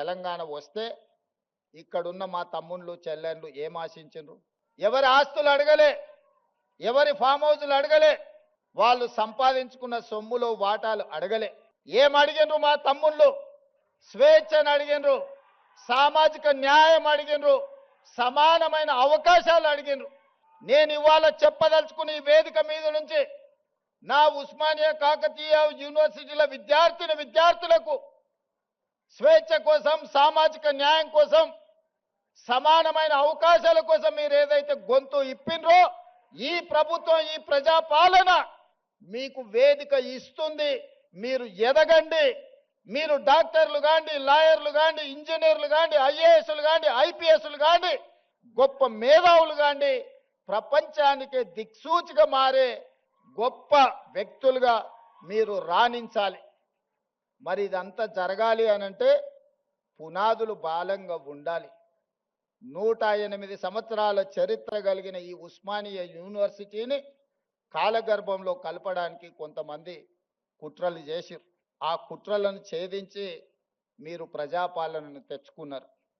తెలంగాణ వస్తే ఇక్కడున్న మా తమ్ముళ్ళు చెల్లెళ్ళు ఏం ఆశించిండ్రు? ఎవరి ఆస్తులు అడగలే? ఎవరి ఫామ్ హౌజులు అడగలే? వాళ్ళు సంపాదించుకున్న సొమ్ములో వాటాలు అడగలే. ఏం అడిగినరు మా తమ్ముళ్ళు? స్వేచ్ఛను అడిగినరు సామాజిక న్యాయం అడిగినరు సమానమైన అవకాశాలు అడిగినరు నేను ఇవాళ చెప్పదలుచుకుని ఈ వేదిక మీద నుంచి నా ఉస్మానియా కాకతీయ యూనివర్సిటీల విద్యార్థిని విద్యార్థులకు స్వేచ్ఛ కోసం సామాజిక న్యాయం కోసం సమానమైన అవకాశాల కోసం మీరు ఏదైతే గొంతు ఇప్పినరో ఈ ప్రభుత్వం ఈ ప్రజాపాలన మీకు వేదిక ఇస్తుంది. మీరు ఎదగండి. మీరు డాక్టర్లు కాండి లాయర్లు కాండి ఇంజనీర్లు కాండి ఐఏఎస్లు కాండి ఐపీఎస్లు కాండి గొప్ప మేధావులు కాండి. ప్రపంచానికి దిక్సూచిగా మారే గొప్ప వ్యక్తులుగా మీరు రాణించాలి. మరి ఇదంతా జరగాలి అనంటే పునాదులు బాలంగా ఉండాలి. నూట ఎనిమిది సంవత్సరాల చరిత్ర కలిగిన ఈ ఉస్మానియా యూనివర్సిటీని కాలగర్భంలో కలపడానికి కొంతమంది కుట్రలు చేసిరు ఆ కుట్రలను ఛేదించి మీరు ప్రజాపాలనను తెచ్చుకున్నారు.